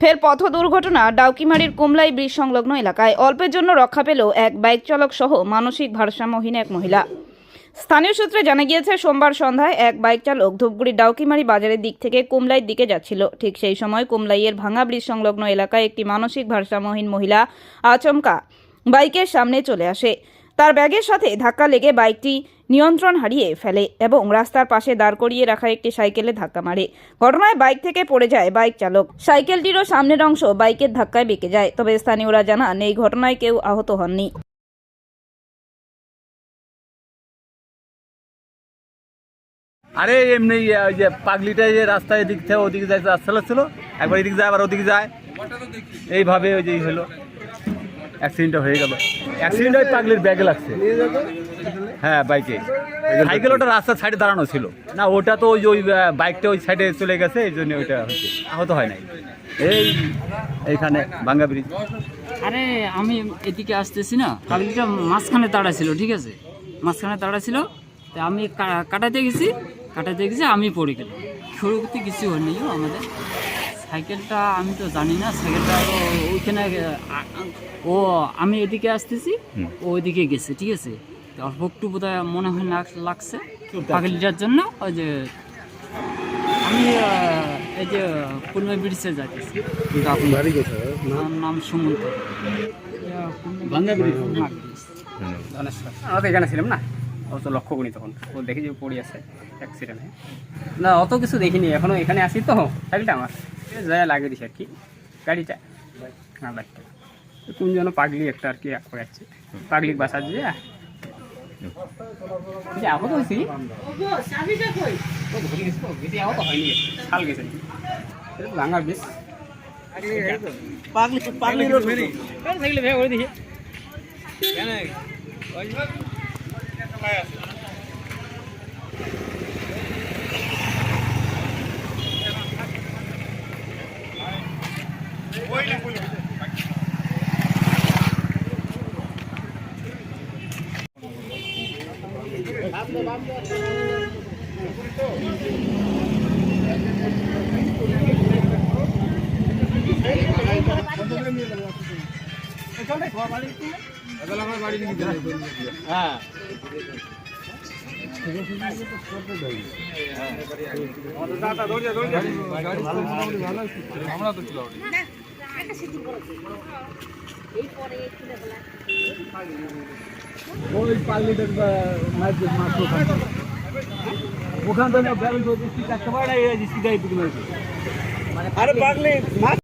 ফের পথ দুর্ঘটনা ডাউকিমারির কুমলাই ব্রিজ সংলগ্ন এলাকায়। অল্পের জন্য রক্ষা পেল এক বাইক চালক সহ মানসিক ভারসাম্যহীন এক মহিলা। স্থানীয় সূত্রে জানা গিয়েছে, সোমবার সন্ধ্যায় এক বাইক চালক ধূপগুড়ি ডাউকিমারি বাজারের দিক থেকে কুমলাইয়ের দিকে যাচ্ছিল। ঠিক সেই সময় কুমলাইয়ের ভাঙা ব্রিজ সংলগ্ন এলাকায় একটি মানসিক ভারসাম্যহীন মহিলা আচমকা বাইকের সামনে চলে আসে। তার ব্যাগের সাথে ধাক্কা লেগে বাইকটি নিয়ন্ত্রণ হারিয়ে ফেলে এবং রাস্তার পাশে দাঁড় করিয়ে রাখা একটি সাইকেলে ধাক্কা মারে। ঘটনায় বাইক থেকে পড়ে যায় বাইক চালক। সাইকেলটিরও সামনের অংশ বাইকের ধাক্কায় বেঁকে যায়, তবে স্থানীয়রা জানান এই ঘটনায় কেউ আহত হননি। আরে, এমনি ওই যে পাগলিটা যে রাস্তায় এদিক থেকে ওদিকে যায় রাস্তা ছিল একবার এদিকে যায়, আবার ওদিকে যায়। এইভাবে ওই যে হলো। অ্যাক্সিডেন্টটা হয়ে গেল। অ্যাক্সিডেন্ট ওই পাগলির ব্যাগে লাগছে। হ্যাঁ বাইকে সাইকেল ওটা রাস্তার সাইডে দাঁড়ানো ছিল। না ওটা তো ওই ওই বাইকটা ওই সাইডে চলে গেছে এই জন্য ওইটা হচ্ছে। আহত হয় নাই। এই এইখানে ভাঙ্গা ব্রিজ আরে আমি এদিকে আসতেছি না। পাগলিটা মাঝখানে দাঁড়া ছিল ঠিক আছে? মাঝখানে দাঁড়া ছিল তা আমি কাটাতে গেছি। কাটাতে গেছি আমি পড়ে গেলাম। শুরু কিছু হয়নি আমাদের। সাইকেলটা আমি তো জানি না সাইকেলটা ওইখানে ও আমি এদিকে আসতেছি ও ওইদিকে গেছে ঠিক আছে? অল্প একটু বোধহয় মনে হয় লাগ- লাগছে। পাগলিটার জন্য ওই যে আমি এই যে পূর্ণ ব্রিজে আমার নাম সুমন্ত। ভাঙ্গা ব্রিজ ধনেশ্বর আমরা তো এখানে ছিলাম না। অত লক্ষ্য করি তখন। ও দেখি যে পড়ে আছে। অ্যাক্সিডেন্টে না অত কিছু দেখিনি। এখনও এখানে আসি তো। সাইকেলটা আমার। যায় লাগে দিছে আর কি। গাড়িটা। হ্যাঁ কোন যেন পাগলি একটা আর কি করে যাচ্ছে পাগলি বাসা দিয়ে যে। আহত হয়েছি আহত হয়নি শাল গেছে ভাঙা বেশ পাগলি পাগলি সাইকেলে ভেঙে করে দিছে ওই হ্যাঁ আমরা তো ছিল এইপরে পাগলিটা মারছে মাত্র ওখান থেকে ব্যালেন্স হচ্ছে ঠিক একটা বার এই সিধা এদিকে মেরেছে। আরে পাগলি, মাছ